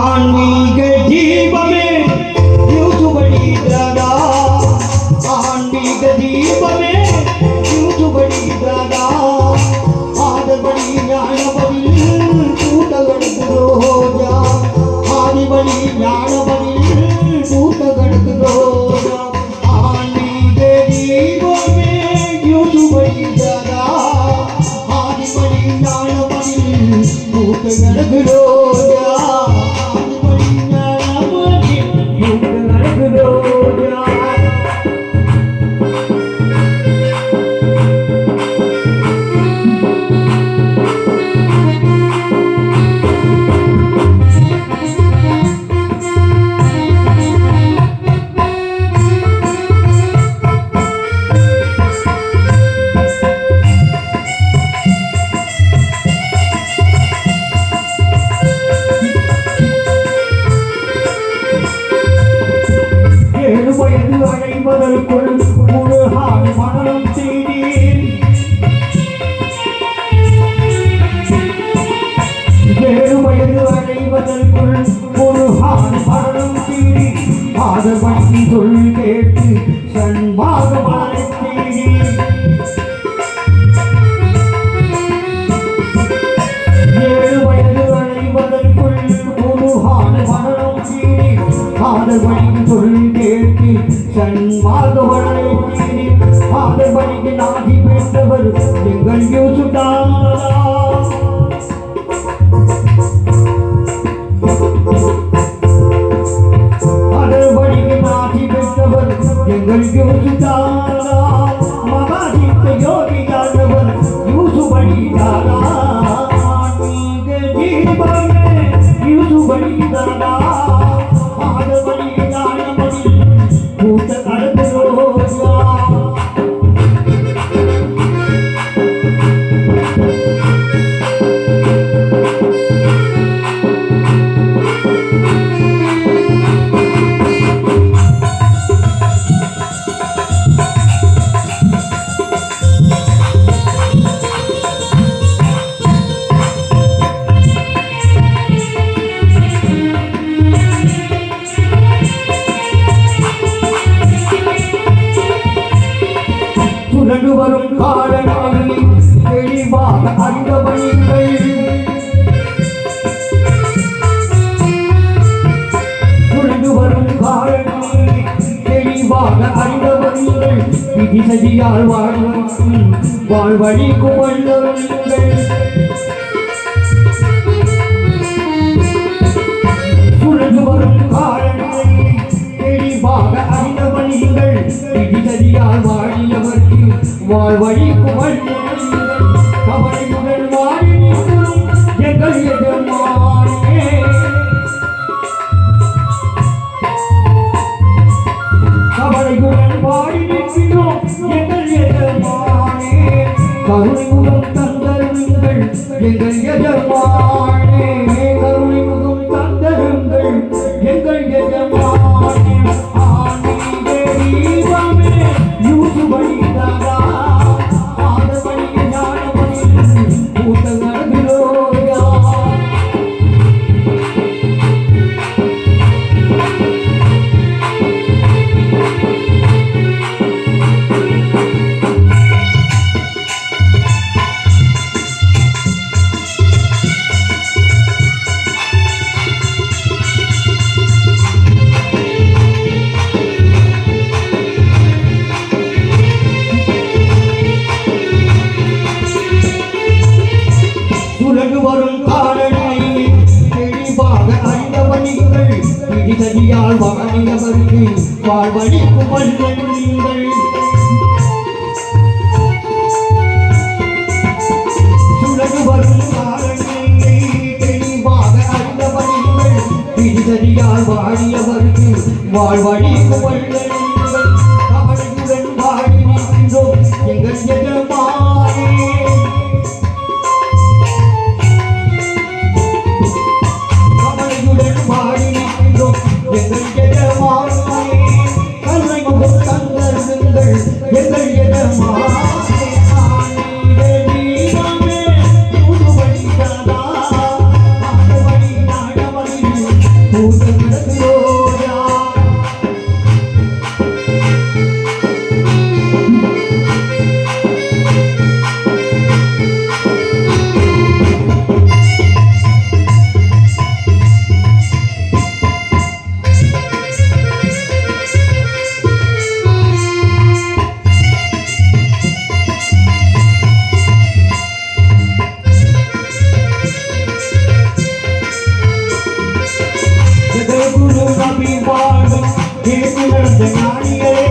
ஆன்மீக தீபமே யூசுபடி தாதா ஆன்மீக தீபமே யூசுபடி ஆதபடி ஞானபதியில் கூட்டகணக்கு ரோஜா. ஆதிபடி ஞானபதியில் கூட்டகணக்கு ரோஜா. ஆன்மீக தீபமே யூசுபடி ஆதிபடி ஞானபதியில் கூட்டகணக்கு ரோஜா. சொல் கேட்டு சன்மாக மலர்த்தேன் ஏழு வயது அடைவதற்குள் முழுகான மரணம் சீனி வழி சொல் கேட்டு சன்மாக வளர்த்தீனி ஆதர்படிக்கு நாகி பெற்றவர் எங்கள் யூசுதானா ஆதர்படிக்கு நாகி பெற்றவர் எங்கள் யூசுதானா மகாதித்த யோகியானவர் யூசுபடிதானா ஆன்மீக தீபமே யூசுபடிதானா ஆதபடி ஞானபடி சுழண்டு வரும் காலங்களில் தெளிவாக அறிந்தவர்கள் சுழண்டு வரும் காலங்களில் தெளிவாக அறிந்தவர்கள் விதி சதியால் வாழ்வதற்கும் வாழ்வழிக்கும் வல்லவர்கள் சுழந்து வரும் காலங்களில் தெளிவாக அறிந்தவர்கள் விதிகதியால் வாழ்வழி வாழ்வழிக்கும் வழியவர்கள் கவலையுடன் வாழி நிற்கும் எங்கள் எஜமானே கவலையுடன் வாழி நிற்கிறோம். எங்கள் எதிர்மானே. கருணைமுகம் முதல் உலகு வரும் காலநிலை தெளிவாக அறிந்தவனிகள் விதிகதியால் வாணியவருக்கு வாழ்வழிக்கும் வல்லல் வாழும் கேட்டு நடந்த ஞானிகளே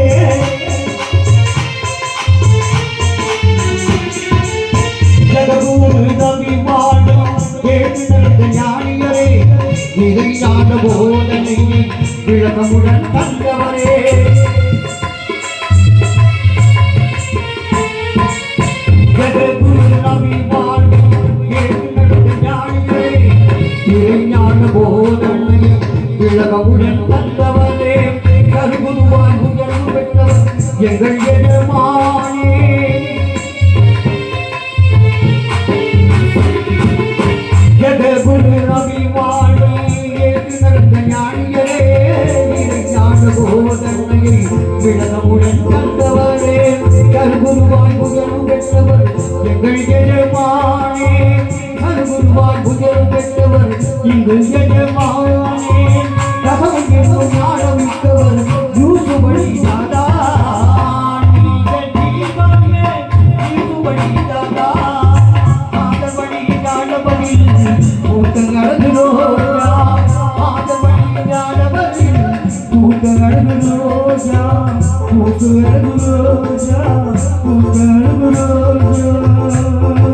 ஜெககுரு நபி வாழும் நடந்த ஞானிகளே இதையான போதனை விளக்கமுடன் தந்தவரே நடந்த ஞானிகளே போதனை விளக்கமுடன் தந்தவரே எங்கள் எஜமானே. ஜெககுரு ரவி நடந்த ஞானியரே இறைஞான போதனையை விளக்கமுடன் தந்தவரே கருகுருவாய் உயர்வு பெற்றவர் எங்கள் எஜமானே. கருகுருவாய் உயர்வு பெற்றவர் இங்கு எஜமானே. கூட்ட நடந்து ரோஜா கூட்ட நடந்து ரோஜா கூட்ட நடந்து ரோஜா